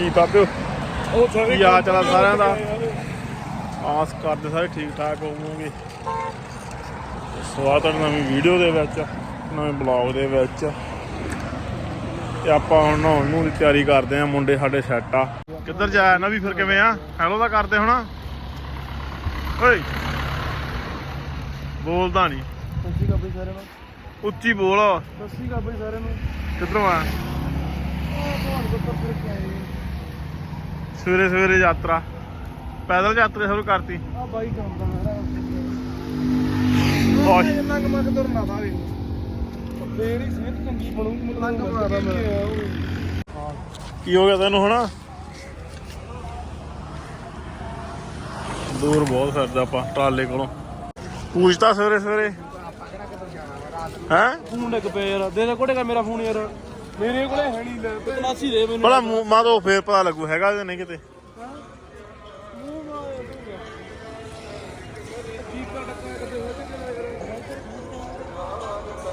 ਜੀ ਬਾਬਿਓ। ਉਹ ਸਾਰੇ ਕੀ ਹਾਲ ਚਾਲ ਆ ਸਾਰਿਆਂ ਦਾ? ਆਸ ਕਰਦੇ ਸਾਰੇ ਠੀਕ ਠਾਕ ਹੋਵੋਗੇ। ਸਵਾਗਤ ਹੈ ਨਵੀਂ ਵੀਡੀਓ ਦੇ ਵਿੱਚ ਨਵੇਂ ਬਲੌਗ ਦੇ ਵਿੱਚ। ਤੇ ਆਪਾਂ ਹੁਣ ਨਹਾਉਣ ਨੂੰ ਦੀ ਤਿਆਰੀ ਕਰਦੇ ਆ ਮੁੰਡੇ ਸਾਡੇ ਸੈੱਟ ਆ। ਕਿੱਧਰ ਜਾਇਆ ਨਾ ਵੀ ਫਿਰ ਕਿਵੇਂ ਆ? ਹੈਲੋ ਤਾਂ ਕਰਦੇ ਹੁਣ। ਓਏ। ਬੋਲਦਾ ਨਹੀਂ ਸੱਸੀ ਕਾ ਬਈ ਸਾਰਿਆਂ ਨੂੰ। ਉੱਚੀ ਬੋਲ। ਸੱਸੀ ਕਾ ਬਈ ਸਾਰਿਆਂ ਨੂੰ। ਕਿੱਧਰੋਂ ਆ ਤੁਹਾਨੂੰ ਕੋਲ ਫਿਰ ਕੇ ਆਏ ਸਵੇਰੇ ਸਵੇਰੇ ਯਾਤਰਾ। ਪੈਦਲ ਯਾਤਰਾ ਸ਼ੁਰੂ ਕਰਤੀ। ਆ ਬਾਈ ਕੰਮ ਦਾ ਮੇਰਾ ਬਹੁਤ ਇੰਨਾ ਕੁ ਮੈਂ ਤੁਰਨਾ ਸਾਰੇ ਤੇਰੀ ਸਿਹਤ ਚੰਗੀ ਬਣੂਗੀ ਮੈਨੂੰ ਲੰਗ ਮਾਰਦਾ ਮੈਂ। ਕੀ ਹੋ ਗਿਆ ਤੈਨੂੰ ਹੁਣ? ਦੂਰ ਬਹੁਤ ਫਿਰਦਾ ਆਪਾਂ ਟਰਾਲੇ ਕੋਲੋਂ। ਪੂਛਤਾ ਸਵੇਰੇ ਸਵੇਰੇ। ਹੈ? ਫੋਨ ਲੱਗ ਪਿਆ ਯਾਰ। ਦੇ ਦੇ ਕੋੜੇ ਕਾ ਮੇਰਾ ਫੋਨ ਯਾਰ। ਮੇਰੇ ਕੋਲੇ ਹੈ ਨਹੀਂ ਲੈ ਤਲਾਸੀ ਦੇ ਮੈਨੂੰ। ਬੜਾ ਮਾ ਤੋਂ ਫੇਰ ਪਤਾ ਲੱਗੂ ਹੈਗਾ ਕਿ ਨਹੀਂ ਕਿਤੇ।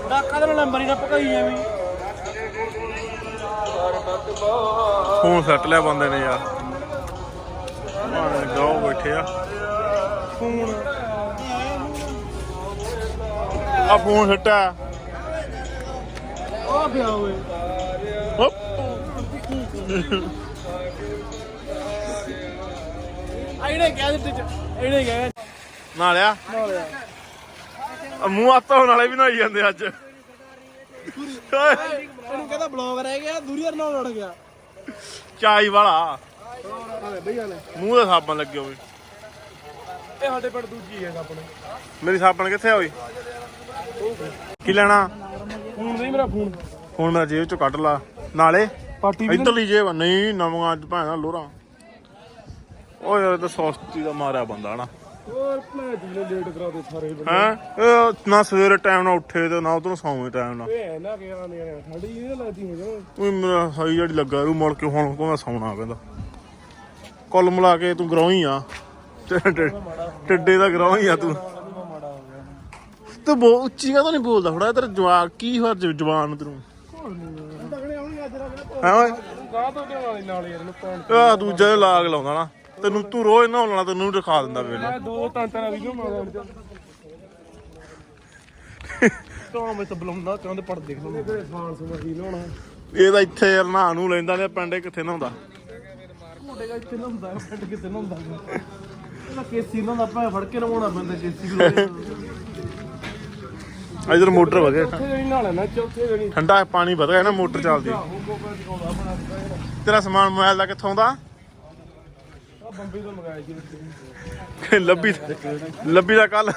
ਡਾਕਾ ਦੇ ਨੰਬਰ ਹੀ ਨਾ ਪਕਾਈ ਐਵੇਂ। ਫੋਨ ਸੱਟ ਲਿਆ ਬੰਦੇ ਨੇ ਯਾਰ। ਮਾਰੇ ਗਾਉ ਬੈਠੇ ਆ। ਫੋਨ। ਆ ਫੋਨ ਸੱਟਾ ਆ ਪਿਆ ਓਏ ਹੁੱਪ। ਆਈਨੇ ਕਹਿ ਦਿੱਤੇ ਚ ਇਹਨੇ ਕਹਿ ਨਾਲਿਆ ਨਾਲਿਆ ਆ ਮੂੰਹ ਹੱਥ ਧੋਣ ਵਾਲੇ ਵੀ ਨਹਾਈ ਜਾਂਦੇ ਅੱਜ। ਓਏ, ਇਹਨੂੰ ਕਹਿੰਦਾ ਬਲੌਗ ਰਹਿ ਗਿਆ ਦੂਰੀਅਰ ਨਾਲ ਉੜ ਗਿਆ। ਚਾਈ ਵਾਲਾ। ਮੂੰਹ ਦੇ ਸਾਬਣ ਲੱਗੇ ਹੋਵੇ। ਇਹ ਸਾਡੇ ਪਿੰਡ ਦੂਜੀ ਹੈ ਆਪਣੇ ਮੇਰੀ ਸਾਬਣ ਕਿੱਥੇ ਆ ਓਏ? ਕੀ ਲੈਣਾ? ਫੋਨ ਨਹੀਂ ਮੇਰਾ ਫੋਨ। ਹੁਣ ਮੈਂ ਜੇਬ ਚੋਂ ਕੱਢ ਲਾ। ਨਾਲੇ ਪਾਰਟੀ ਇੱਧਰਲੀ ਜੇਬ ਆ। ਨਹੀਂ ਨਵਾਂ ਅੱਜ ਭੈਣਾ ਲੋਰਾ ਓਏ ਯਾਰ ਇਹ ਤਾਂ ਸੌਸਤੀ ਦਾ ਮਾਰਿਆ ਬੰਦਾ ਨਾ ਹੋਰ ਮੈਂ ਜਿੰਨੇ ਲੇਟ ਕਰਾ ਦੇ ਸਾਰੇ ਬੰਦੇ। ਹੈ? ਨਾ ਸਵੇਰੇ ਟਾਈਮ ਨਾਲ ਉੱਠੇ ਤੇ ਨਾ ਉਧਰੋਂ ਸੌਵੇਂ ਟਾਈਮ ਨਾਲ। ਇਹ ਨਾ ਕਿ ਆਨੇ ਨੇ ਠੰਡੀ ਨਹੀਂ ਲੱਗਦੀ ਹੋ ਜਾ ਓਏ ਮੇਰਾ ਜਿਹੜੀ ਲੱਗਾ ਰੂ ਮੁੜ ਕੇ ਹੁਣ ਕੋ ਮੈਂ ਸੌਣਾ ਪੈਂਦਾ ਕੁੱਲ ਮਿਲਾ ਕੇ ਤੂੰ ਗਰਾਉਂ ਆ। ਟਿੱਡੇ ਦਾ ਗਰਾਉਂ ਆ ਤੂੰ। ਮਾੜਾ ਹੋ ਗਿਆ ਤੂੰ ਬਹੁਤ ਉੱਚੀ ਕਾ ਨਹੀਂ ਬੋਲਦਾ? ਥੋੜਾ ਤੇਰਾ ਜਵਾਕ ਕੀ ਹੋਇਆ ਜ- ਜਵਾਨ ਨੂੰ ਤੈਨੂੰ? ਤਗੜੇ ਓਏ? ਗਾਹ ਤੋਂ ਕਿਉਂ ਵਾਲੀ ਨਾਲ ਯਾਰ ਨੂੰ ਪੈਣ ਆ ਦੂਜਾ ਜਿਹਾ ਲਾਗ ਲਾਉਂਦਾ ਨਾ। ਤੈਨੂੰ ਤੂੰ ਰੋਜ਼ ਨਹਾਉਣ ਵਾਲਾ ਤੈਨੂੰ ਦਿਖਾ ਦਿੰਦਾ ਵੇਲੇ ਮੈਂ ਦੋ ਤਾਂ ਤਾਂ ਵੀਡੀਓ ਮਾਰਾਂ ਤਾਂ ਮੈਂ ਤਾਂ ਬੁਲਾਉਂਦਾ ਚਾਹੁੰਦੇ ਪੜ ਦੇਖ ਲਓ ਮੇਰੇ ਫਾਨ ਸੁਣਾ ਕੀ ਲਾਉਣਾ ਇਹ ਤਾਂ ਇੱਥੇ ਯਾਰ ਨਹਾ ਨੂੰ ਲੈਂਦਾ ਨੇ ਪਿੰਡੇ ਕਿੱਥੇ ਨਹਾਉਂਦਾ? ਮੁੰਡੇ ਦਾ ਇੱਥੇ ਨਾ ਪਿੰਡ ਕਿਤੇ ਨਾ ਇਹਦਾ ਕੇਸੀ ਨਾ ਭਾਵੇਂ ਫੜ ਕੇ ਲਵਾਉਣਾ ਪੈਂਦਾ ਕੇਸੀ ਨੂੰ ਇਧਰ ਮੋਟਰ ਵਧਿਆ ਚੌਥੇ ਦਿਨ ਨਾਲ ਨਾ ਚੌਥੇ ਦਿਨ ਠੰਡਾ ਪਾਣੀ ਵਧ ਗਿਆ ਨਾ ਮੋਟਰ ਚੱਲਦੀ। ਤੇਰਾ ਸਮਾਨ ਮੋਬਾਈਲ ਦਾ ਕਿੱਥੋਂ ਦਾ। ਆ ਬੰਬੀ ਤੋਂ ਮੰਗਾਇਆ ਸੀ ਵਿੱਚ ਲੱਭੀ ਲੱਭੀ ਦਾ ਕੱਲ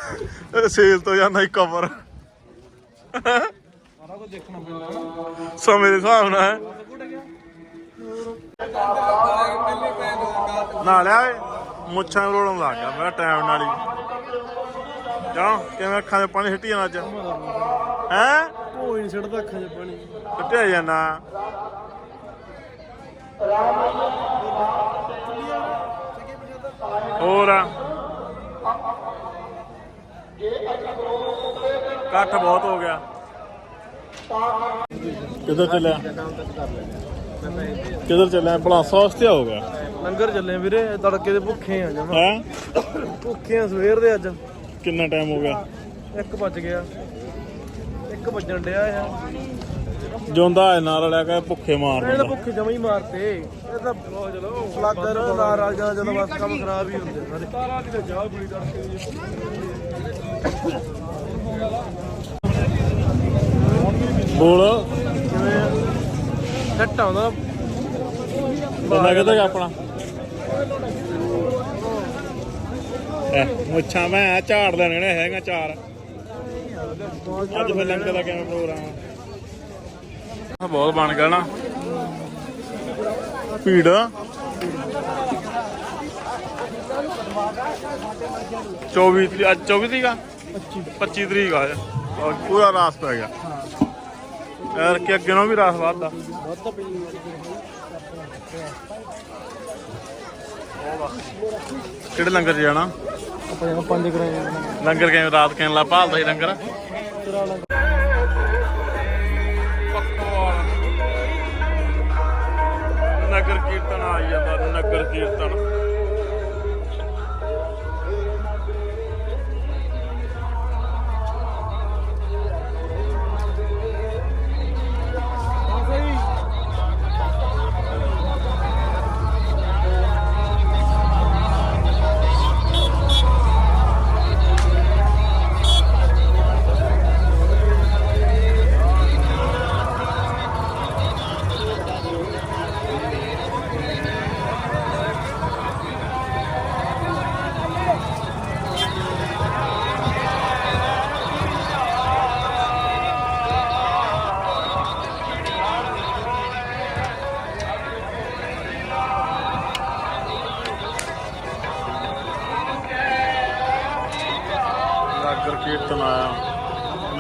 ਸੇਲ ਤੋਂ ਜਾਂਦਾ ਸੀ ਕਵਰ ਸਾਰਾ ਕੁਝ ਦੇਖਣਾ ਪੈਂਦਾ ਸਮੇਂ ਦੇ ਹਿਸਾਬ ਨਾਲ ਨਾ ਲਿਆ ਮੁੱਛਾਂ ਰੋਲਣ ਲੱਗ ਗਿਆ ਮੇਰਾ ਟਾਈਮ ਨਾਲ ਹੀ। ਕਿਉਂ ਕਿਵੇਂ ਅੱਖਾਂ ਦੇ ਪਾਣੀ ਸਿੱਟੀ ਜਾਣਾ ਅੱਜ? ਹੈ? ਉਹ ਹੀ ਨੀ ਛੱਡਦਾ ਅੱਖਾਂ 'ਚ ਪਾਣੀ। ਸਿੱਟਿਆ ਜਾਣਾ। ਹੋਰ? ਕੱਠ ਬਹੁਤ ਹੋ ਗਿਆ। ਕਿੱਧਰ ਚੱਲਿਆ? ਕਿੱਧਰ ਚੱਲਿਆ? ਭਲਾ ਸੌਸਤੇ ਹੋ ਗਿਆ। ਲੰਗਰ ਚੱਲੇ ਵੀਰੇ ਤੜਕੇ ਦੇ ਭੁੱਖੇ ਆ ਜਮਾ। ਹੈ? ਭੁੱਖੇ ਆ ਸਵੇਰ ਦੇ ਅੱਜ। ਕਿੰਨਾ ਟਾਈਮ ਹੋ ਗਿਆ? 1 ਵੱਜ ਗਿਆ। 1 ਵੱਜਣ ਡਿਆ ਆ। ਜਿਉਂਦਾ ਹੈ ਨਾਲ ਲਿਆ ਕੇ ਭੁੱਖੇ ਮਾਰ ਇਹ ਤਾਂ ਦਿੰਦਾ। ਭੁੱਖੇ ਜਮਾ ਹੀ ਮਾਰਤੇ। ਇਹ ਤਾਂ ਚਲੋ ਫਲਾਗਰ ਨਾਰ ਆ ਗਿਆ ਜਦੋਂ ਬਸ ਕੰਮ ਖਰਾਬ ਹੀ ਹੁੰਦੇ ਸਾਰੇ। ਤਾਰਾ ਦੀ ਤਾਂ ਚਾਹ ਬੜੀ ਤੜਕੇ ਬੋਲ ਸੱਟ ਆਉਂਦਾ। ਬੰਦਾ ਕਿੱਧਰ ਗਿਆ ਆਪਣਾ? ਮੁੱਛਾਂ ਮੈਂ ਝਾੜ ਲੈਣੇ ਨੇ ਹੈਗਾ ਚਾਰ। ਅੱਜ ਫਿਰ ਲੰਗਰ ਦਾ ਕਿਵੇਂ ਪ੍ਰੋਗਰਾਮ ਆ? ਬਹੁਤ ਬਣ ਗਿਆ ਨਾ। ਭੀੜ ਚੌਵੀ ਤਰੀਕ ਅੱਜ 24 ਤਰੀਕ ਆ? 25 ਤਰੀਕ ਆ। ਅੱਜ ਪੂਰਾ ਰਾਸ ਪੈ ਗਿਆ। ਯਾਰ ਕਿ ਅੱਗੇ ਨੂੰ ਵੀ ਰਾਸ ਵੱਧਦਾ। ਬਹੁਤ ਤਾਂ ਕਿਹੜੇ ਲੰਗਰ 'ਚ ਜਾਣਾ? ਆਪਾਂ ਪੰਜ ਕਰਾਏ ਲੰਗਰ ਕਿਵੇਂ, ਰਾਤ ਕਹਿਣ ਲਾ ਭਾਲਦਾ ਸੀ ਲੰਗਰ? ਨਗਰ ਨਗਰ ਕੀਰਤਨ ਆ ਜਾਂਦਾ, ਨਗਰ ਕੀਰਤਨ।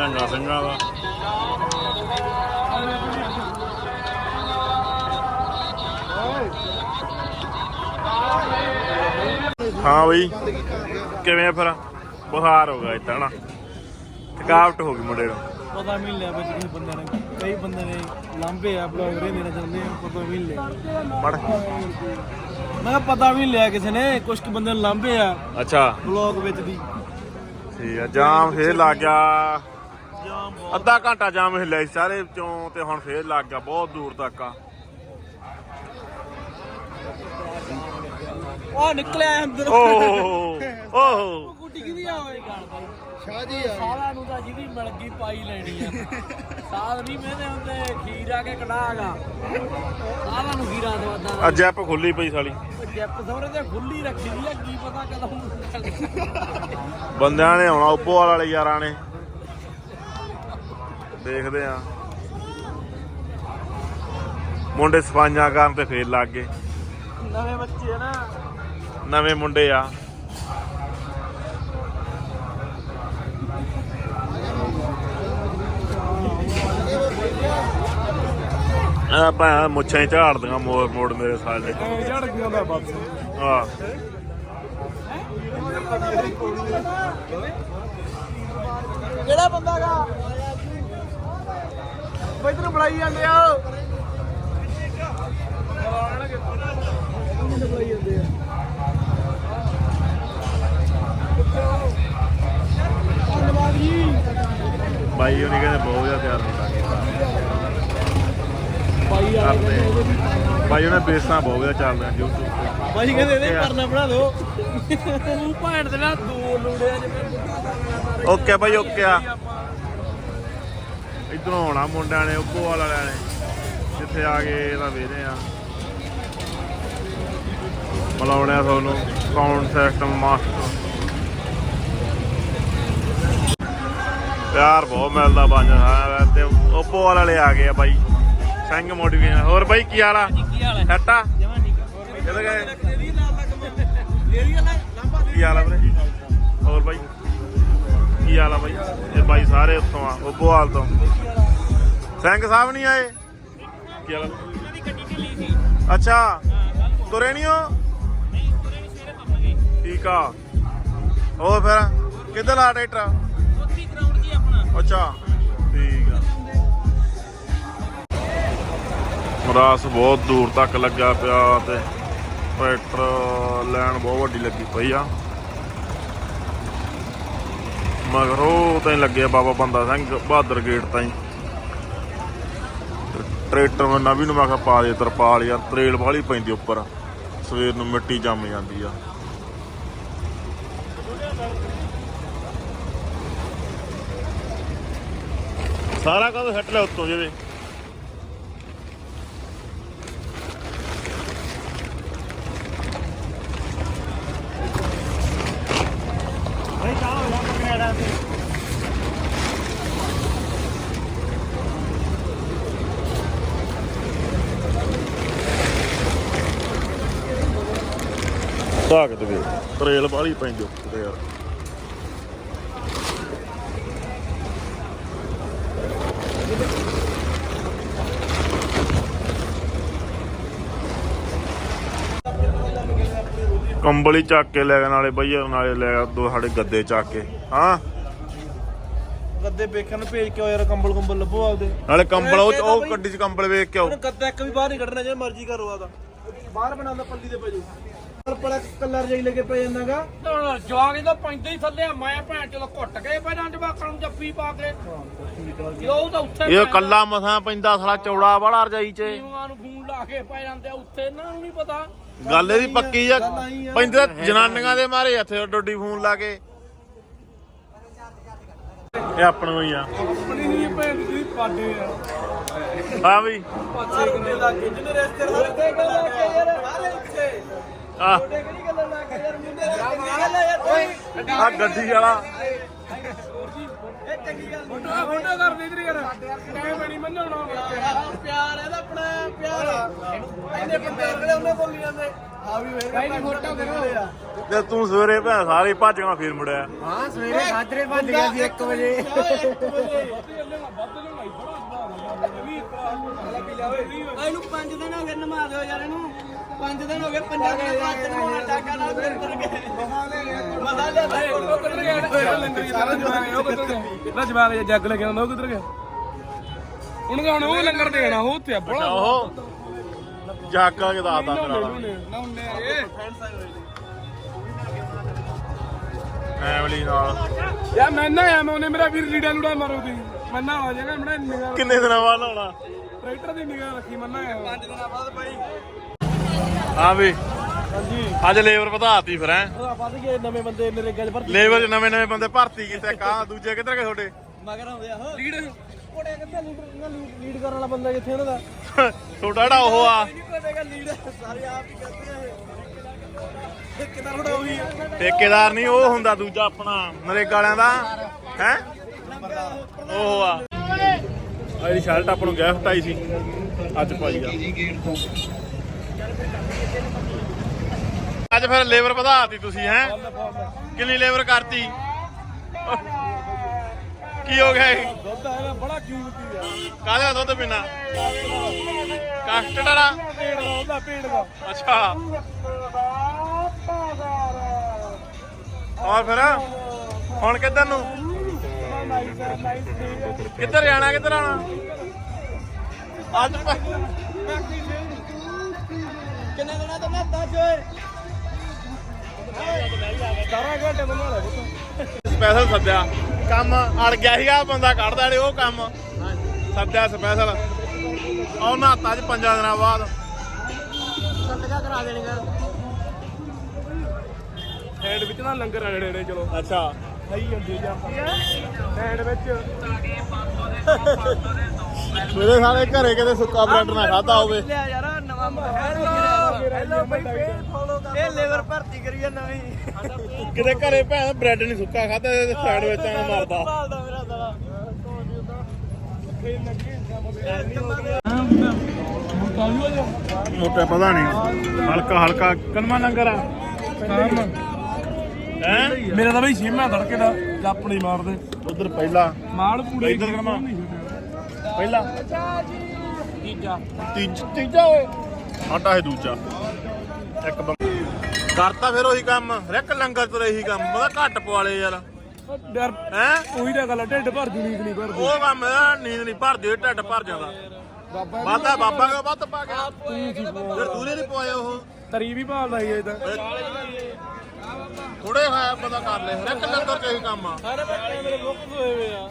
ਮਹਿੰਗਾ ਸਿੰਘਾਂ ਦਾ। ਹਾਂ ਬਈ ਕਿਵੇਂ ਆ ਫਿਰ? ਬੁਖਾਰ ਹੋ ਗਿਆ ਇਤਾਂ ਨਾ ਥਕਾਵਟ ਹੋ ਗਈ ਮੁੰਡੇ ਨੂੰ। ਪਤਾ ਮਿਲ ਲਿਆ ਬਈ ਕਿਸੇ ਬੰਦੇ ਨੇ ਕਈ ਬੰਦੇ ਨੇ ਲਾਂਬੇ ਆ ਬਲੌਗ ਰਹਿੰਦੇ ਨੇ ਚੱਲਦੇ ਆ ਪਤਾ ਮਿਲ ਲਿਆ ਪੜ ਮੈਂ ਕਿਹਾ ਪਤਾ ਵੀ ਨੀ ਲਿਆ ਕਿਸੇ ਨੇ ਕੁਝ ਕੁ ਬੰਦੇ ਨੂੰ ਲਾਂਬੇ ਆ ਅੱਛਾ। ਬਲੌਗ ਵਿੱਚ ਦੀ ਠੀਕ ਆ ਜਾਮ ਫੇਰ ਲੱਗ ਗਿਆ। ਅੱਧਾ ਘੰਟਾ ਜਾਮ ਹਿੱਲਿਆ ਸੀ ਸਾਰੇ ਚੋਂ ਤੇ ਹੁਣ ਫੇਰ ਲੱਗ ਗਿਆ ਬਹੁਤ ਦੂਰ ਤੱਕ ਆ। ਉਹ ਨਿਕਲਿਆ ਅੰਦਰ। ਓਹ ਓਹ ਕੁੱਟੀ ਕਿਹਦੀ ਆ ਓਏ ਗਾਲ ਬਾਈ? ਸ਼ਾਹ ਜੀ ਆ। ਸਾਰਾ ਨੂੰ ਤਾਂ ਜਿਹਦੀ ਮਿਲ ਗਈ ਪਾਈ ਲੈਣੀ ਆ। ਸਾਧ ਨਹੀਂ ਮੈਨੇ ਹੁੰਦੇ ਖੀਰ ਆ ਕੇ ਕਢਾਗਾ ਸਾਰਾ ਨੂੰ ਖੀਰਾ ਦਵਾਦਾ ਅੱਜ ਐਪ ਖੁੱਲੀ ਪਈ ਸਾਲੀ। ਜੱਪ ਸੋਰੇ ਤੇ ਖੁੱਲੀ ਰੱਖੀ ਦੀ ਆ ਕੀ ਪਤਾ ਕਦੋਂ ਬੰਦਿਆਂ ਨੇ ਆਉਣਾ ਉੱਪੋਵਾਲ ਵਾਲੇ ਯਾਰਾਂ ਨੇ। ਦੇਖਦੇ ਆ। ਮੁੰਡੇ ਸਫਾਈਆਂ ਕਰਨ ਤੇ ਫੇਰ ਲੱਗ ਗਏ। ਨਵੇਂ ਬੱਚੇ ਆ ਨਾ। ਨਵੇਂ ਮੁੰਡੇ ਆ। ਆ ਭਾ ਮੁੱਛਾਂ ਝਾੜਦੀਆਂ ਮੋੜ ਮੋੜ ਮੇਰੇ ਸਾਲੇ। ਜੜ ਗਿਆ ਦਾ ਬਸ ਆ ਕਿਹੜਾ ਬੰਦਾ ਗਾ? ਬਈ ਤੈਨੂੰ ਬੁਲਾਈ ਜਾਂਦੇ ਆ ਬੁਲਾਈ ਜਾਂਦੇ ਆ ਧੰਨਵਾਦ ਜੀ। ਬਾਈ ਉਹਨੇ ਕਹਿੰਦੇ ਬਹੁਤ ਜ਼ਿਆਦਾ ਤਿਆਰ ਹੁੰਦਾ ਬਾਈ ਆ ਕਰਦੇ ਬਾਈ ਉਹਨੇ ਬੇਸਾਂ ਬਹੁਤ ਜ਼ਿਆਦਾ ਚੱਲਦਾ YouTube ਤੇ ਬਾਈ ਕਹਿੰਦੇ ਇਹਦੇ ਕਰਨਾ ਬਣਾ ਦੋ ਤੂੰ ਭੈਣ ਦੇ ਨਾਲ ਦੋ ਲੂੜਿਆ ਜਿਵੇਂ। ਓਕੇ ਬਾਈ ਓਕੇ ਆ। ਇਧਰੋਂ ਆਉਣਾ ਮੁੰਡਿਆਂ ਨੇ ਉੱਪੋ ਵਾਲਿਆਂ ਨੇ ਜਿੱਥੇ ਆ ਗਏ ਇਹਦਾ ਵੇਦੇ ਆ। ਮਲਾਉਣੇ ਆ ਤੁਹਾਨੂੰ ਸਾਊਂਡ ਸਿਸਟਮ ਮਾਸਟਰ ਪਿਆਰ ਬਹੁਤ ਮਿਲਦਾ ਬਾਜ ਹਾਂ ਤੇ ਉੱਪੋ ਵਾਲੇ ਆ ਗਏ ਆ ਬਾਈ। ਸਿੰਘ ਮੋਟੀਵੇਸ਼ਨ ਹੋਰ ਬਾਈ ਕੀ ਹਾਲ ਆ? ਕੀ ਹਾਲ ਹੈ ਸੱਟਾ ਜਮਾ ਠੀਕ ਆ। ਕਿੱਥੇ ਗਏ? ਕੀ ਹਾਲ ਆ ਵੀਰੇ? ਹੋਰ ਬਾਈ? ਕੀ ਹਾਲ ਆ ਬਾਈ? ਇਹ ਬਾਈ ਸਾਰੇ ਉੱਥੋਂ ਆ ਉੱਪੋਵਾਲ ਤੋਂ। ਸਿੰਘ ਸਾਹਿਬ ਨਹੀਂ ਆਏ? ਕੀ ਹਾਲ ਆ? ਇਹਨਾਂ ਦੀ ਗੱਡੀ ਢਿੱਲੀ ਸੀ। ਅੱਛਾ ਤੁਰੇ ਨਹੀਂ ਹੋ ਨਹੀਂ ਪੂਰੇ ਨਹੀਂ ਸਵੇਰੇ ਪਾਵਾਂਗੇ ਠੀਕ ਆ। ਹੋਰ ਫਿਰ ਕਿੱਧਰ ਲਾ ਟਰੈਕਟਰ? ਉੱਥੇ ਗਰਾਊਂਡ ਜੀ ਆਪਣਾ। ਅੱਛਾ ਠੀਕ ਆ। ਰਾਸ ਬਹੁਤ ਦੂਰ ਤੱਕ ਲੱਗਾ ਪਿਆ ਤੇ ਟਰੈਕਟਰ ਲੈਣ ਬਹੁਤ ਵੱਡੀ ਲੱਗੀ ਪਈ ਆ। ਮਗਰੋਂ ਤਾਂ ਲੱਗੇ ਬਾਬਾ ਬੰਦਾ ਸਿੰਘ ਬਹਾਦਰ ਗੇਟ ਤਾਈਂ। ਤੇ ਟਰੈਕਟਰ ਮੈਂ ਨਵੀਂ ਨੂੰ ਮੈਂ ਕਿਹਾ ਪਾ ਦੇ ਤਰਪਾਲ ਯਾਰ ਤਰੇਲ ਵਾਲੀ ਪੈਂਦੀ ਉੱਪਰ। ਸਵੇਰ ਨੂੰ ਮਿੱਟੀ ਜੰਮ ਜਾਂਦੀ ਆ। ਸਾਰਾ ਕਦੋਂ ਹਟ ਲਿਆ ਉੱਤੋਂ ਜਿਵੇਂ। ਤਾਕਤ ਦੇ ਤਰੇਲ ਵਾਲੀ ਪੈਂਦੀ ਉੱਤੇ ਯਾਰ। ਕੰਬਲੀ ਚੱਕ ਕੇ ਲੈ ਗਏ ਨਾਲੇ ਬਈ ਨਾਲੇ ਲੈ ਗਿਆ ਦੋ ਸਾਡੇ ਗੱਦੇ ਚੱਕ ਕੇ। ਹਾਂ? ਗੱਦੇ ਵੇਖਣ ਨੂੰ ਭੇਜ ਕੇ ਆਓ ਯਾਰ ਕੰਬਲ ਕੰਬਲ ਲੱਭੋ ਆਪਦੇ। ਨਾਲੇ ਕੰਬਲ ਉਹ ਉਹ ਗੱਡੀ 'ਚ ਕੰਬਲ ਵੇਖ ਕੇ ਆਓ। ਉਹਨੂੰ ਗੱਦਾ ਇੱਕ ਵੀ ਬਾਹਰ ਨਹੀਂ ਕੱਢਣਾ ਜੇ ਮਰਜ਼ੀ ਕਰੋ ਆਦਾ ਬਾਹਰ ਬਣਾਉਂਦਾ ਪੱਲੀ ਦੇ ਪੈ ਜਾਓ ਪੜਾ ਕਲਰ ਜਾਈ ਲੈ ਕੇ ਪੈ ਜਾਂਦਾਗਾ। ਜਵਾਗ ਇਹਦਾ ਪੈਂਦੇ ਹੀ ਥੱਲੇ ਆ, ਮੈਂ ਭੈਣ ਚਲੋ ਘੁੱਟ ਗਏ ਪਹਿਲਾਂ ਜਵਾਕਾਂ ਨੂੰ ਜੱਫੀ ਪਾ ਕੇ। ਜਦੋਂ ਉਹ ਤਾਂ ਉੱਥੇ ਇਹ ਕੱਲਾ ਮਸਾਂ ਪੈਂਦਾ ਸਾਲਾ ਚੌੜਾ ਬੜਾ ਰਜਾਈ 'ਚ। ਟੀਮਾਂ ਨੂੰ ਫੋਨ ਲਾ ਕੇ ਪੈ ਜਾਂਦੇ ਆ ਉੱਥੇ ਇਹਨਾਂ ਨੂੰ ਨਹੀਂ ਪਤਾ। ਗੱਲ ਇਹਦੀ ਪੱਕੀ ਆ ਪੈਂਦੇ ਜਨਾਨੀਆਂ ਦੇ ਮਾਰੇ ਇੱਥੇ ਡੋਡੀ ਫੋਨ ਲਾ ਕੇ। ਇਹ ਆਪਣਾ ਹੀ ਆ। ਆਪਣੀ ਨਹੀਂ ਭੈਣ ਦੀ ਪਾਡੇ ਆ। ਹਾਂ ਵੀ। ਪਾਸੇ ਕਿੰਨੇ ਲੱਗੇ ਜਿਹਨੇ ਰਿਸ਼ਤੇਦਾਰ ਤੇ ਗੱਲ ਲਾ ਕੇ ਯਾਰ? ਸਾਰੇ ਇੱਥੇ। ਆ ਕਿਹੜੀ ਗੱਲ ਲਾ ਕੇ ਯਾਰ ਮੁੰਡੇ ਚੰਗੀ ਗੱਲ ਆ ਯਾਰ ਓਏ ਆ ਗੱਡੀ ਵਾਲਾ। ਇਹ ਚੰਗੀ ਗੱਲ ਫੋਟੋ ਫੋਟੋ ਕਰ। ਦੇ ਇਧਰ ਯਾਰ ਟਾਈਮ ਨਹੀਂ ਮੰਨਣਾ ਪਿਆਰ ਇਹਦਾ ਆਪਣਾ ਪਿਆਰ ਆ ਇਹਨੇ ਬੰਦੇ ਅਗਲੇ ਉਹਨੇ ਬੋਲੀ ਜਾਂਦੇ। ਆ ਵੀ ਵੇਖ ਫੋਟੋ ਕਰੋ। ਤੇ ਤੂੰ ਸਵੇਰੇ ਭੈ ਸਾਰੇ ਭੱਜਣਾ ਫਿਰ ਮੁੜਿਆ। ਹਾਂ ਸਵੇਰੇ ਸਾਜਰੇ ਭੱਜ ਗਿਆ ਸੀ 1 ਵਜੇ। 1 ਵਜੇ। ਇਹਨੂੰ 5 ਦਿਨ ਹੋ ਗਏ ਨਮਾ ਦਿਓ ਯਾਰ ਇਹਨੂੰ। 5 ਦਿਨ ਹੋ ਗਏ ਪੰਜਾਂ ਦਿਨ ਬਾਅਦ ਨਮਾਉਣਾ ਟਾਕਾ ਨਾਲ ਫਿਰ ਕਰ ਗਏ। ਮਜ਼ਾ ਲਿਆ ਉਹ ਕਿੱਧਰ ਗਿਆ? ਲੰਗਰ ਸਾਰਾ ਜਵਾਨ ਉਹ ਕਿੱਧਰ ਗਿਆ? ਜਵਾਨ ਜੇ ਜੱਗ ਲੈ ਕੇ ਆਉਂਦਾ ਉਹ ਕਿੱਧਰ ਗਿਆ? ਹੁਣ ਹੁਣ ਉਹ ਲੰਗਰ ਦੇਣਾ ਉਹ ਉੱਥੇ ਆ ਬੜਾ ਉਹ ਜਾਗਾ ਕੇ ਦੱਸਦਾ ਮੇਰਾ ਨਾ ਹੁੰਨੇ ਇਹ। ਫੈਮਿਲੀ ਨਾਲ। ਯਾ ਮੈਂ ਨਾ ਆ ਮੈਂ ਉਹਨੇ ਮੇਰਾ ਵੀਰ ਲੀੜਾ ਲੂੜਾ ਮਾਰੋ ਦੀ ਮੈਂ ਨਾ ਆ ਜਾਗਾ ਮੈਂ ਨਿਗਾਹ ਕਿੰਨੇ ਦਿਨਾਂ ਬਾਅਦ ਆਉਣਾ ਟਰੈਕਟਰ ਦੀ ਨਿਗਾਹ ਰੱਖੀ ਮੈਂ ਨਾ ਆ 5 ਦਿਨਾਂ ਬਾਅਦ ਭਾਈ ਹਾਂ ਵੀ। ਹਾਂਜੀ ਅੱਜ ਲੇਬਰ ਵਧਾਤੀ ਫਿਰ ਹੈ। ਉਹਦਾ ਵੱਧ ਗਏ ਨਵੇਂ ਬੰਦੇ ਮੇਰੇ ਗੱਲ ਪਰ ਲੇਬਰ 'ਚ ਨਵੇਂ ਨਵੇਂ ਬੰਦੇ ਭਰਤੀ ਕੀਤੇ ਕਾ ਦੂਜੇ ਕਿੱਧਰ ਗਏ ਤੁਹਾਡੇ? ਮਗਰ ਆਉਂਦੇ ਆ ਲੀਡ ਕੋੜੇ ਕਿੱਥੇ ਲੀਡ ਲੀਡ ਕਰਨ ਵਾਲਾ ਬੰਦਾ ਕਿੱਥੇ ਉਹਨਾਂ ਦਾ? ਤੁਹਾਡਾ ਜਿਹੜਾ ਉਹ ਆ। ਲੀਡ ਸਾਰੇ ਆਪ ਹੀ ਕਰਦੇ ਆ ਇਹ। ਕਿਦਾਂ ਥੋੜਾ ਉਹੀ ਆ। ਠੇਕੇਦਾਰ ਨਹੀਂ ਉਹ ਹੁੰਦਾ ਦੂਜਾ ਆਪਣਾ ਨਰੇਗਾ ਵਾਲਿਆਂ ਦਾ। ਹੈ? ਉਹ ਆ। ਆ ਜਿਹੜੀ ਸ਼ਰਟ ਆਪਾਂ ਨੂੰ ਗਿਫਟ ਆਈ ਸੀ ਅੱਜ ਪਾਈ ਆ। ਅੱਜ ਫਿਰ ਲੇਬਰ ਵਧਾਤੀ ਤੁਸੀਂ ਹੈ? ਕਿੰਨੀ ਲੇਬਰ ਕਰਤੀ? ਕੀ ਹੋ ਗਿਆ ਦੁੱਧ ਹੈ ਨਾ ਬੜਾ ਕੀਮਤੀ ਆ ਕਾਹਦੇ ਦਾ ਦੁੱਧ ਪੀਣਾ? ਕਸਟਰਡ ਵਾਲਾ? ਪੇੜ ਦਾ ਉਹਦਾ ਪੇੜ ਦਾ। ਅੱਛਾ। ਔਰ ਫਿਰ ਹੁਣ ਕਿੱਧਰ ਨੂੰ? ਕਿੱਧਰ ਜਾਣਾ ਕਿੱਧਰ ਆਣਾ ਅੱਜ ਕਿੰਨੇ ਦਿਨਾਂ ਤੋਂ ਮੈਂ ਦੱਸ ਓਏ? 17 ਘੰਟੇ ਤੋਂ ਨਾਲ ਸਪੈਸ਼ਲ ਸੱਦਿਆ। ਕੰਮ ਅੜ ਗਿਆ ਸੀਗਾ ਬੰਦਾ ਕੱਢਦਾ ੜੇ ਉਹ ਕੰਮ। ਸੱਦਿਆ ਸਪੈਸ਼ਲ ਉਹ ਨਾਤਾ ਅੱਜ ਪੰਜਾਂ ਦਿਨਾਂ ਬਾਅਦ। ਸੱਤਗਾ ਕਰਾ ਦੇਣਗਾ ਹੈਂਡ ਵਿੱਚ ਨਾ ਲੰਗਰ ਆ ਜਿਹੜੇ ਨੇ ਚਲੋ। ਅੱਛਾ। ਸਹੀ ਹੁੰਦੀ ਜਾਂ ਹੈਂਡ ਵਿੱਚ। ਮੇਰੇ ਸਾਰੇ ਘਰੇ ਕਿਤੇ ਸੁੱਕਾ ਬ੍ਰੈਡ ਨਾ ਖਾਦਾ ਹੋਵੇ। ਲਿਆ ਯਾਰ ਨਵਾਂ ਹੈਲੋ ਹੈਲੋ ਬਈ ਫੇਰ ਫੋਲੋ ਕਰ ਇਹ ਲੇਬਰ ਭਰਤੀ ਕਰੀ ਆ ਨਵੀਂ। ਕਿਤੇ ਘਰੇ ਭੈਣ ਬ੍ਰੈਡ ਨਹੀਂ ਸੁੱਕਾ ਖਾਦਾ ਤੇ ਸਾਈਡ ਵਿੱਚ ਆ ਮਾਰਦਾ। ਭਾਲਦਾ ਮੇਰਾ ਸਾਲਾ। ਮੋਟਾ ਪਤਾ ਨਹੀਂ ਹਲਕਾ ਹਲਕਾ ਕਨਮਾ ਲੰਗਰ ਆ। ਹੈ? ਮੇਰਾ ਤਾਂ ਬਈ ਛੇਮਾ ਧੜਕੇ ਦਾ ਜਾਪਣੀ ਮਾਰਦੇ। ਉਧਰ ਪਹਿਲਾ। ਮਾਲ ਪੂਰੇ ਇੱਧਰ ਕਰਮਾ ਪਹਿਲਾ। ਤੀਜਾ। ਤੀਜ ਤੀਜਾ ਓਏ। ਆਟਾ ਹੈ ਦੂਜਾ। ਇੱਕ ਬੰਦਾ ਕਰਤਾ ਫਿਰ ਉਹੀ ਕੰਮ ਰਿਕ ਲੰਗਰ ਤੇ ਇਹੀ ਕੰਮ ਉਹਦਾ ਘੱਟ ਪਵਾਲੇ ਯਾਰ। ਡਰ ਹੈ? ਉਹੀ ਤਾਂ ਗੱਲ ਆ, ਢਿੱਡ ਭਰ ਜੂ ਨੀਂਦ ਨਹੀਂ ਭਰਦੀ। ਉਹ ਕੰਮ ਨੀਂਦ ਨਹੀਂ ਭਰਦੀ ਢਿੱਡ ਭਰ ਜਾਂਦਾ। ਵਾਦਾ ਬਾਬਾ ਕੋ ਵੱਧ ਪਾ ਗਿਆ? ਫਿਰ ਦੂਰੇ ਨਹੀਂ ਪਵਾਏ ਉਹ। ਤਰੀ ਵੀ ਭਾਲਦਾ ਸੀ ਇਹ ਤਾਂ। ਥੋੜੇ ਹੋਇਆ ਬੰਦਾ ਕਰ ਲੈ ਰਿਕ ਲੰਗਰ ਤੇ ਇਹੀ ਕੰਮ ਆ। ਸਾਰੇ ਬੱਚੇ ਮੇਰੇ ਮੁੱਖ ਹੋਏ ਹੋਏ ਆ।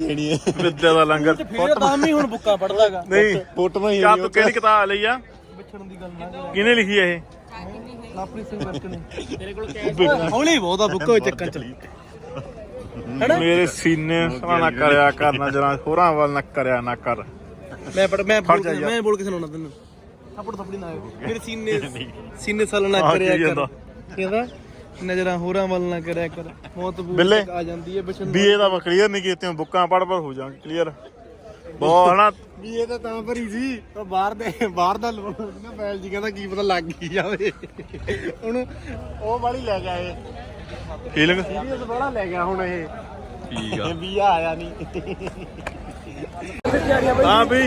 ਵਿਦਿਆ ਦਾ ਲੰਗਰ। ਫਿਰ ਤਾਂ ਵੀ ਹੁਣ ਬੁੱਕਾ ਪੜਦਾਗਾ ਨਹੀਂ ਫੋਟੋ ਹੀ ਤੂੰ ਕਿਹੜੀ ਕਿਤਾਬ ਲਈ ਆ? ਵਿਛੜਨ ਦੀ ਗੱਲ ਨਾ ਕਰ। ਕਿਹਨੇ ਲਿਖੀ ਇਹ? ਲਾਪਰੀ ਸਿੰਘ ਵਰਕ ਨੇ। ਤੇਰੇ ਕੋਲ ਕੈਸ਼ ਹੌਲੀ ਬਹੁਤ ਆ ਬੁੱਕਾ ਚੱਕਣ ਚ। ਮੇਰੇ ਸੀਨੇ ਸਣਾ ਨਾ ਕਰਿਆ ਕਰਨਾ ਜਰਾ ਹੋਰਾਂ ਵੱਲ ਨਾ ਕਰਿਆ ਨਾ ਕਰ। ਮੈਂ ਪੜ ਮੈਂ। ਮੈਂ ਬੋਲ ਕੇ ਸੁਣਾਉਣਾ ਤੈਨੂੰ। ਥੱਪੜ ਥੱਪੜੀ ਨਾ ਮੇਰੇ ਸੀਨੇ ਸੀਨੇ ਸਲ ਨਾ ਕਰਿਆ ਕਰ। ਕਹਿੰਦਾ? ਨਜ਼ਰਾਂ ਹੋਰਾਂ ਵੱਲ ਨਾ ਕਰਿਆ ਕਰ। ਮੌਤ ਬਿੱਲੇ। ਤੱਕ ਆ ਜਾਂਦੀ ਹੈ ਬਿਸ਼ਨ ਬੀਏ ਦਾ ਕਲੀਅਰ ਨਹੀਂ ਕੀਤੇ ਬੁੱਕਾਂ ਪੜ ਪੜ ਹੋ ਜਾਣ ਕਲੀਅਰ ਬਹੁਤ ਹਨਾ। ਬੀਏ ਤਾਂ ਤਾਂ ਭਰੀ ਸੀ ਉਹ ਬਾਹਰ ਦੇ ਬਾਹਰ ਦਾ ਲੋਨ ਨਾ ਬੈਲ ਜੀ ਕਹਿੰਦਾ ਕੀ ਪਤਾ ਲੱਗ ਹੀ ਜਾਵੇ। ਉਹਨੂੰ ਉਹ ਵਾਲੀ ਲੈ ਗਿਆ ਇਹ ਫੀਲਿੰਗ ਸੀਰੀਅਸ ਬੜਾ ਲੈ ਗਿਆ ਹੁਣ ਇਹ। ਠੀਕ ਆ। ਵੀ ਆਇਆ ਨਹੀਂ ਹਾਂ ਵੀ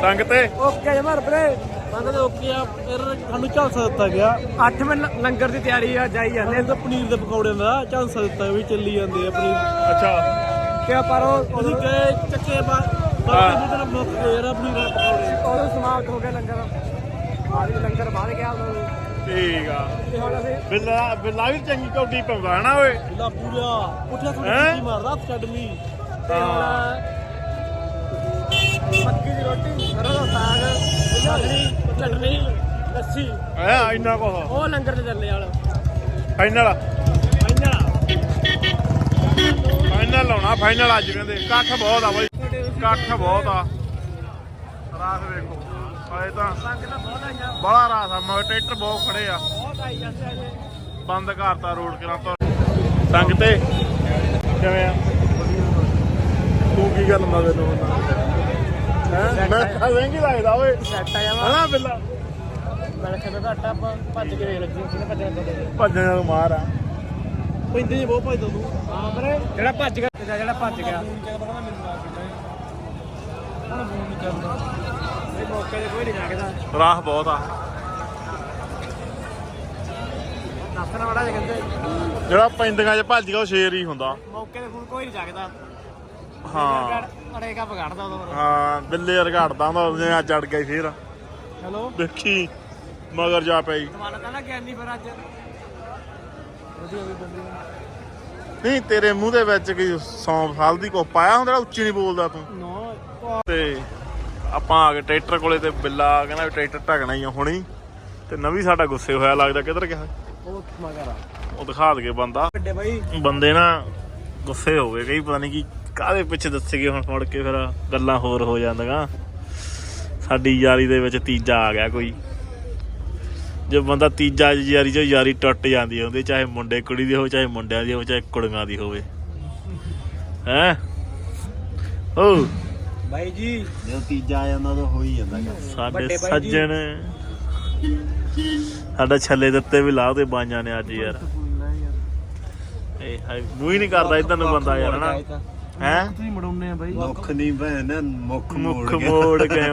ਸੰਗ ਤੇ। ਓਕੇ ਜਮਰ ਬਰੇ ਮੰਨ ਓਕੇ ਆ ਫਿਰ ਸਾਨੂੰ ਝਾਂਸਾ ਦਿੱਤਾ ਗਿਆ। 8 ਮਿੰਟ ਲੰਗਰ ਦੀ ਤਿਆਰੀ ਆ ਜਾਈ ਜਾਂਦੇ ਤਾਂ ਪਨੀਰ ਦੇ ਪਕੌੜੇ ਦਾ ਝਾਂਸਾ ਦਿੱਤਾ ਵੀ ਚੱਲੀ ਜਾਂਦੇ ਆ ਪਨੀਰ। ਅੱਛਾ। ਕਿਆ ਪਰ ਉਹ ਅਸੀਂ ਗਏ ਚੱਕੇ ਬਾਹਰ ਬਾਕੀ ਤੇਰਾ ਮੁੱਕ ਗਏ ਯਾਰ ਆਪਣੀ ਰਾਤ ਪਕੌੜੇ। ਉਹ ਸਮਾਪਤ ਹੋ ਗਿਆ ਲੰਗਰ। ਆਦੀ ਲੰਗਰ ਬਾਹਰ ਗਿਆ ਉਹ ਠੀਕ ਆ। ਤੇ ਹੁਣ ਅਸੀਂ ਬਿੱਲਾ ਬਿੱਲਾ ਵੀ ਚੰਗੀ ਕੌਡੀ ਹਨਾ ਓਏ। ਲਾ ਪੂਰਾ ਥੋੜੀ ਹੈਂ? ਜਿਹੀ ਮਾਰਦਾ ਅਕੈਡਮੀ ਤੇ ਹੁਣ ਮੱਕੀ ਦੀ ਰੋਟੀ ਸਰੋਂ ਦਾ ਸਾਗ ਚਟਨੀ ਚਟਨੀ ਲੱਸੀ। ਐ ਇੰਨਾ ਕੋ ਉਹ ਲੰਗਰ ਤੇ ਚੱਲੇ ਵਾਲਾ। ਫਾਈਨਲ ਫਾਈਨਲ ਫਾਈਨਲ ਲਾਉਣਾ ਫਾਈਨਲ ਅੱਜ ਕਹਿੰਦੇ। ਇਕੱਠ ਬਹੁਤ ਆ ਬਾਈ। ਇਕੱਠ ਬਹੁਤ ਆ। ਰਾਤ ਵੇਖੋ। ਆਏ ਤਾਂ ਸੰਗ ਤਾਂ ਬਹੁਤ ਆਈਆਂ ਬੜਾ ਰਾਤ ਆ ਮਗਰ ਟਰੈਕਟਰ ਬਹੁਤ ਖੜੇ ਆ। ਬੰਦ ਕਰਤਾ ਰੋਡ ਕਿਰਾਂ ਤੋਂ। ਸੰਗ ਤੇ ਕਿਵੇਂ ਆ? ਤੂੰ ਕੀ ਗੱਲ ਮਗਰ ਨੂੰ ਹੈ ਮੈਂ ਤਾਂ ਵਹਿੰਗੀ ਲੱਗਦਾ ਓਏ। ਸੈੱਟ ਆ ਜਾਵਾ। ਹਨਾ ਬਿੱਲਾ? ਮੈਂ ਕਿਹਾ ਤਾਂ ਆਟਾ ਆਪਾਂ ਭੱਜ ਕੇ ਵੇਖ ਲੱਗੀ ਕਿਹਨੇ ਭੱਜਣਾ ਤੁਹਾਡੇ ਭੱਜਣ ਨੂੰ ਮਾਰ ਆ। ਪੈਂਦੇ ਜੀ ਬਹੁਤ ਭੱਜਦਾ ਤੂੰ। ਹਾਂ ਵੀਰੇ। ਜਿਹੜਾ ਭੱਜ ਗਿਆ ਤੇ ਜਿਹੜਾ ਭੱਜ ਗਿਆ। ਹੁਣ ਫੋਨ ਨਹੀਂ ਚੱਲਦਾ। ਇਹ ਮੌਕੇ ਤੇ ਕੋਈ ਨਹੀਂ ਜਾਗਦਾ ਰਾਹ ਬਹੁਤ ਆ। ਦੱਸਣ ਵਾਲਾ ਜੇ ਕਹਿੰਦੇ। ਜਿਹੜਾ ਪੈਂਦੀਆਂ 'ਚ ਭੱਜ ਗਿਆ ਉਹ ਸ਼ੇਰ ਹੀ ਹੁੰਦਾ। ਮੌਕੇ ਤੇ ਫੋਨ ਕੋਈ ਨਹੀਂ ਜਾਗਦਾ ਹਾਂ। ਅੜੇ ਕਾ ਵਿਗਾੜਦਾ ਉਦੋਂ ਹਾਂ ਬਿੱਲੇ ਰਗੜਦਾ ਹੁੰਦਾ ਉਹਨੇ ਆ ਚੜ ਗਈ ਫੇਰ। ਹੈਲੋ? ਦੇਖੀ ਮਗਰ ਜਾ ਪਈ। ਦਵਾਲਾ ਤਾਂ ਨਾ ਗਿਆਨੀ ਫਿਰ ਅੱਜ। ਵਧੀਆ ਵੀ ਬੰਦੀ ਨਹੀਂ ਤੇਰੇ ਮੂੰਹ ਦੇ ਵਿੱਚ ਕੀ ਸੌਂਫ ਹਲਦੀ ਕੋ ਪਾਇਆ ਹੁੰਦਾ ਜਿਹੜਾ ਉੱਚੀ ਨਹੀਂ ਬੋਲਦਾ ਤੂੰ? ਨੋ। ਤੇ ਆਪਾਂ ਆ ਗਏ ਟਰੈਕਟਰ ਕੋਲੇ ਤੇ ਬਿੱਲਾ ਕਹਿੰਦਾ ਵੀ ਟਰੈਕਟਰ ਢਕਣਾ ਹੀ ਆ ਹੁਣੀ। ਤੇ ਨਵੀਂ ਸਾਡਾ ਗੁੱਸੇ ਹੋਇਆ ਲੱਗਦਾ ਕਿੱਧਰ ਗਿਆ? ਉਹ ਮਗਰ ਉਹ ਦਿਖਾ ਦਗੇ ਬੰਦਾ। ਵੱਡੇ ਬਾਈ। ਬੰਦੇ ਨਾ ਗੁੱਸੇ ਹੋ ਗਏ ਕਈ ਪਤਾ ਨਹੀਂ ਕੀ ਕਾਹਦੇ ਪਿੱਛੇ ਦੱਸੇਗੇ ਹੁਣ ਮੁੜ ਕੇ ਫਿਰ ਗੱਲਾਂ ਹੋਰ ਹੋ ਜਾਂਦੀਆਂ। ਸਾਡੀ ਯਾਰੀ ਦੇ ਵਿੱਚ ਤੀਜਾ ਆ ਗਿਆ ਕੋਈ। ਜੇ ਬੰਦਾ ਤੀਜਾ ਯਾਰੀ ਚ ਯਾਰੀ ਟੁੱਟ ਜਾਂਦੀ ਹੈ ਉਹਦੇ ਚਾਹੇ ਮੁੰਡੇ ਕੁੜੀ ਦੀ ਹੋਵੇ ਚਾਹੇ ਮੁੰਡਿਆਂ ਦੀ ਹੋਵੇ ਚਾਹੇ ਕੁੜੀਆਂ ਦੀ ਹੋਵੇ। ਹੈ? ਓ। ਬਾਈ ਜੀ। ਜਦੋਂ ਤੀਜਾ ਆ ਜਾਂਦਾ ਤਾਂ ਹੋ ਹੀ ਜਾਂਦਾ। ਸਾਡੇ ਜੀ। ਸੱਜਣ। ਸਾਡਾ ਛੱਲੇ ਦਿੱਤੇ ਵੀ ਲਾਹ ਤੇ ਬਾਈਆਂ ਨੇ ਅੱਜ ਯਾਰ। ਏ ਹਾਏ ਮੂੰਹ ਹੀ ਨਹੀਂ ਕਰਦਾ ਇਦਾਂ ਨੂੰ ਬੰਦਾ ਯਾਰ ਹਨਾ? ਹੈ? ਤੁਸੀਂ ਮੜਾਉਨੇ ਆ ਬਾਈ। ਮੁੱਖ ਨਹੀਂ ਭੈਣ ਮੁੱਖ ਮੁੱਖ ਮੋੜ ਗਿਆ ਮੋੜ ਗਏ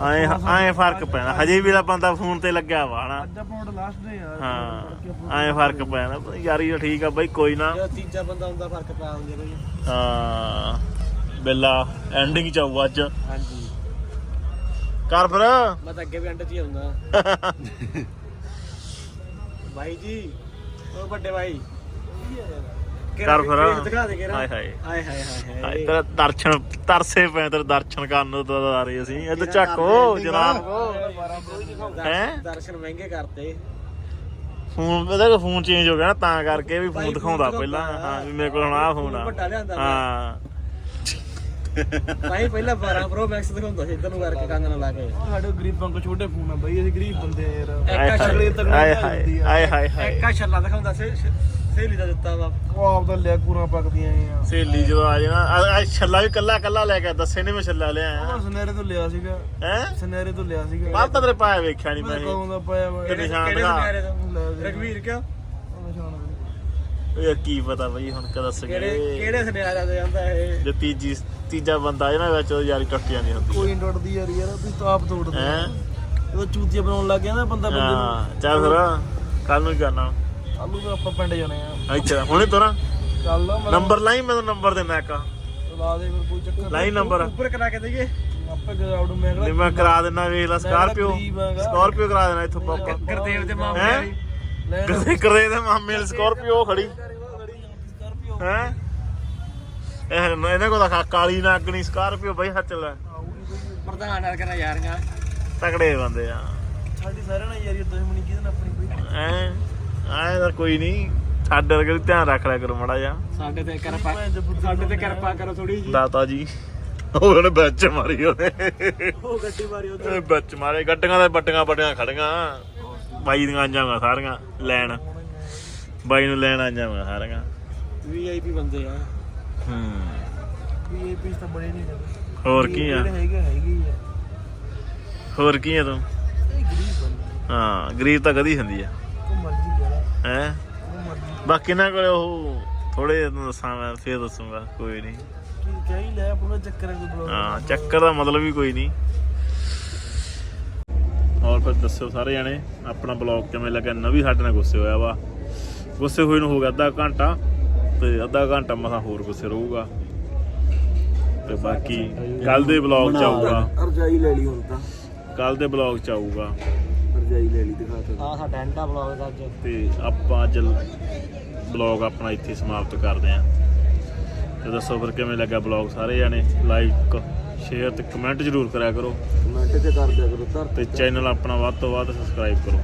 ਆਏ ਆਏ ਫ਼ਰਕ ਪੈਣਾ। ਹਜੇ ਵੀ ਦਾ ਬੰਦਾ ਫੋਨ ਤੇ ਲੱਗਿਆ ਵਾ ਹਨਾ। ਅੱਜ ਆਪਾਂ ਲਾਸਟ ਡੇ ਯਾਰ ਹਾਂ ਆਏ ਫ਼ਰਕ ਪੈਣਾ। ਯਾਰੀ ਤਾਂ ਠੀਕ ਆ ਬਾਈ ਕੋਈ ਨਾ। ਜਦੋਂ ਤੀਜਾ ਬੰਦਾ ਹੁੰਦਾ ਫ਼ਰਕ ਪਾ ਹੁੰਦੇ ਬਾਈ। ਹਾਂ ਬਿੱਲਾ ਐਂਡਿੰਗ ਚ ਆਊ ਅੱਜ। ਹਾਂਜੀ। ਕਰ ਫਿਰ। ਮੈਂ ਤਾਂ ਅੱਗੇ ਵੀ ਅੰਡ ਚ ਹੀ ਆਉਂਦਾ। ਬਾਈ ਜੀ ਉਹ ਵੱਡੇ ਬਾਈ। ਕਰ ਫਿਰ। ਦਿਖਾ ਦੇ ਹਾਏ ਹਾਏ। ਹਾਏ ਹਾਏ ਹਾਏ ਤੇਰਾ ਦਰਸ਼ਨ ਤਰਸੇ ਪਏ ਤੇਰੇ ਦਰਸ਼ਨ ਕਰਨ ਨੂੰ ਤਾਂ ਆ ਰਹੇ ਅਸੀਂ। ਇੱਧਰ ਝਾਕੋ ਜਨਾਬ। ਹੈਂ? ਦਰਸ਼ਨ ਮਹਿੰਗੇ ਕਰਤੇ। ਫੋਨ ਇਹਦਾ ਕੋ ਫੋਨ ਚੇਂਜ ਹੋ ਗਿਆ ਨਾ ਤਾਂ ਕਰਕੇ ਵੀ ਫੋਨ ਦਿਖਾਉਂਦਾ ਪਹਿਲਾਂ। ਹਾਂ ਵੀ ਮੇਰੇ ਕੋਲ ਹੁਣ ਆਹ ਫੋਨ ਆ। ਹਾਂ। ਭਾਈ ਪਹਿਲਾਂ 12 ਪ੍ਰੋ ਮੈਕਸ ਦਿਖਾਉਂਦਾ ਸੀ ਇਧਰ ਨੂੰ ਕਰਕੇ ਕੰਨ ਨਾਲ ਲਾ ਕੇ। ਸਾਡੇ ਗਰੀਬਾਂ ਕੋ ਛੋਟੇ ਫੋਨ ਆ ਬਈ ਅਸੀਂ ਗਰੀਬ ਬੰਦੇ ਆ ਯਾਰ। ਇੱਕ ਹਾਏ ਅਗਲੇ ਆਏ ਹਾਏ ਆਏ ਹਾਏ ਹਾਏ ਇੱਕ ਆ ਛੱਲਾ ਦਿਖਾਉਂਦਾ ਸੀ ਸਹੇਲੀ ਦਾ ਦਿੱਤਾ ਵਾ। ਉਹ ਆਪ ਦਾ ਲਿਆ ਕੂਰਾਂ ਪੱਕਦੀਆਂ ਆ। ਸਹੇਲੀ ਜਦੋਂ ਆ ਜਾਣਾ ਆ ਛੱਲਾ ਵੀ ਕੱਲਾ ਕੱਲਾ ਲੈ ਕੇ ਦੱਸੇ ਨੇ ਮੈਂ ਛੱਲਾ ਲਿਆ। ਉਹ ਸਨੇਰੇ ਤੋਂ ਲਿਆ ਸੀਗਾ। ਹੈ? ਸਨੇਰੇ ਤੋਂ ਲਿਆ ਸੀਗਾ। ਬਾਹਰ ਤਾਂ ਤੇਰੇ ਪਾਇਆ ਵੇਖਿਆ ਨਹੀਂ ਮੈਂ ਮੈਂ। ਕਦੋਂ ਦਾ ਪਾਇਆ ਵਾ ਤੇ ਨਿਸ਼ਾਨ ਕਿਹੜੇ ਦਿਖਾ। ਸੁਨਿਆਰੇ ਤੋਂ? ਲੈ। ਰਗਵੀਰ ਕਿਉਂ? ਉਹ ਨਿਸ਼ਾਨ ਕੀ ਪਤਾ ਬਈ ਹੁਣ ਕਦ ਦੱਸ ਕਿਹੜੇ ਗਏ। ਕਿਹੜੇ ਸੁਨਿਆਰਾ ਦੇ ਜਾਂਦਾ ਇਹ? ਜੇ ਤੀਜੀ ਤੀਜਾ ਬੰਦਾ ਆ ਨਾ ਵਿੱਚ ਉਹ ਯਾਰੀ ਟੁੱਟ ਜਾਂਦੀ ਹੁੰਦੀ ਕੋਈ ਨੀ ਟੁੱਟਦੀ ਯਾਰ ਯਾਰ ਤੁਸੀਂ ਤਾਂ ਆਪ ਤੋੜਦੇ ਹੈ। ਜਦੋਂ ਚੂਤੀਆਂ ਬਣਾਉਣ ਲੱਗ ਗਿਆ ਨਾ ਬੰਦਾ ਬੰਦੇ ਨੂੰ। ਹਾਂ ਚੱਲ ਫਿਰ ਕੱਲ ਨੂੰ ਹੀ ਕਰਨਾ। ਆਲੂ ਤਾਂ ਆਪਾਂ ਪਿੰਡ ਜਾਣੇ ਆ। ਅੱਛਾ ਹੁਣੇ ਤੋਰਾ? ਚੱਲ ਮੈਂ ਨੰਬਰ ਲਾਈ ਮੈਨੂੰ ਨੰਬਰ ਦੇ ਮੈਂ ਕਾ ਲਾ ਦੇ ਫਿਰ ਕੋਈ ਚੱਕਰ ਲਾਈ ਨੰਬਰ। ਉੱਪਰ ਕਰਾ ਕੇ ਦਈਏ। ਆਪੇ ਗਰਾਊਂਡ ਮੈਂ ਨਹੀਂ ਮੈਂ ਕਰਾ ਦੇਣਾ ਵੇਖ ਲੈ ਸਕਾਰਪੀਓ ਗਰੀਬ ਹੈਗਾ। ਸਕਾਰਪੀਓ ਕਰਾ ਦੇਣਾ ਇੱਥੋਂ ਪਾਪਾ ਗੁਰਦੇਵ ਦੇ ਮਾਮੇ ਹੈਂ? ਵਾਲੀ। ਲੈ ਕਦੇ ਕਰੇ ਤੇ ਮਾਮੇ ਵਾਲੀ ਸਕਾਰਪੀਓ ਖੜੀ। ਹੈ? ਇਹ ਇਹਨਾਂ ਕੋਲ ਤਾਂ ਕਾਲੀ ਨਾਗਣੀ ਸਕਾਰਪੀਓ ਬਈ ਹੱਥ ਲੈ। ਪ੍ਰਧਾਨ ਨਾਲ ਕਰਾ ਯਾਰੀਆਂ। ਤਕੜੇ ਬੰਦੇ ਆ। ਸਾਡੀ ਸਾਰਿਆਂ ਨਾਲ ਯਾਰੀ ਦੁਸ਼ਮਣੀ ਕਿਹਦੇ ਨਾਲ ਆਪਣੀ? ਐ ਤਾਂ ਕੋਈ ਨਹੀਂ ਸਾਡੇ ਵਰਗੇ ਵੀ ਧਿਆਨ ਰੱਖ ਲਿਆ ਕਰੋ ਮੜਾ ਜਾ ਸਾਡੇ ਤੇ ਕਿਰਪਾ ਸਾਡੇ ਤੇ ਕਿਰਪਾ ਕਰੋ ਥੋੜੀ ਜੀ ਦਾਤਾ ਜੀ ਉਹਨੇ ਵਿੱਚ ਮਾਰੀ ਉਹਨੇ। ਉਹ ਗੱਡੀ ਮਾਰੀ ਉਹ ਇਹ ਵਿੱਚ ਮਾਰੇ ਗੱਡੀਆਂ ਦੇ ਬੱਟੀਆਂ ਬੱਟੀਆਂ ਖੜੀਆਂ। ਬਾਈ ਦੀਆਂ ਆਈਆਂ ਸਾਰੀਆਂ ਲੈਣ। ਬਾਈ ਨੂੰ ਲੈਣ ਆਈਆਂ ਸਾਰੀਆਂ। ਵੀਆਈਪੀ ਬੰਦੇ ਆ। ਹੂੰ। ਵੀਆਈਪੀ ਤਾਂ ਬੜੇ ਨਹੀਂ ਜਾਂਦੇ ਹੋਰ ਕੀ ਆ? ਹੈਗੇ ਹੈਗੇ ਆ। ਹੋਰ ਕੀ ਆ ਤੂੰ? ਹਾਂ ਗਰੀਬ ਤਾਂ ਕਦੀ ਹੁੰਦੀ ਆ। ਕੋ ਮਰਜ਼ੀ ਹੈ? ਬਾਕੀ ਨਾ ਕੋਲੇ ਉਹ ਥੋੜੇ ਤੈਨੂੰ ਦੱਸਾਂ ਮੈਂ ਫੇਰ ਦੱਸੂਗਾ ਕੋਈ ਨਹੀਂ। ਕੀ ਕਹਿ ਹੀ ਲੈ ਪੂਰਾ ਚੱਕਰ ਹੈ ਕੋਈ ਬਲੌਗ ਹਾਂ ਚੱਕਰ ਦਾ ਮਤਲਬ ਹੀ ਕੋਈ ਨਹੀਂ। ਹੋਰ ਫਿਰ ਦੱਸਿਓ ਸਾਰੇ ਜਣੇ? ਆਪਣਾ ਬਲੌਗ ਕਿਵੇਂ ਲੱਗਾ ਨਵੀਂ ਸਾਡੇ ਨਾਲ ਗੁੱਸੇ ਹੋਇਆ ਵਾ। ਗੁੱਸੇ ਹੋਏ ਨੂੰ ਹੋ ਗਿਆ ਅੱਧਾ ਘੰਟਾ ਤੇ ਅੱਧਾ ਘੰਟਾ ਮਸਾ ਹੋਰ ਗੁੱਸੇ ਰਹੂਗਾ। ਤੇ ਬਾਕੀ ਕੱਲ ਦੇ ਬਲੌਗ ਚ ਆਊਗਾ। ਰਜਾਈ ਲੈ ਲਈ ਹੁਣ ਤਾਂ। ਕੱਲ ਦੇ ਬਲੌਗ ਚ ਆਊਗਾ। ਰਜਾਈ ਲੈ ਲਈ ਦਿਖਾ ਤਾ ਆ ਸਾਡਾ ਐਂਟਾ ਬਲੌਗ ਦਾ ਅੱਜ। ਤੇ ਆਪਾਂ ਅੱਜ ਬਲੌਗ ਆਪਣਾ ਇੱਥੇ ਸਮਾਪਤ ਕਰਦੇ ਆਂ ਤੇ ਦੱਸੋ ਫਿਰ ਕਿਵੇਂ ਲੱਗਾ ਬਲੌਗ ਸਾਰੇ ਜਾਣੇ? ਲਾਈਕ ਸ਼ੇਅਰ ਤੇ ਕਮੈਂਟ ਜ਼ਰੂਰ ਕਰਿਆ ਕਰੋ। ਕਮੈਂਟ ਤੇ ਕਰ ਦਿਆ ਕਰੋ ਧਰ ਤੇ ਚੈਨਲ ਆਪਣਾ ਵੱਧ ਤੋਂ ਵੱਧ ਸਬਸਕ੍ਰਾਈਬ ਕਰੋ।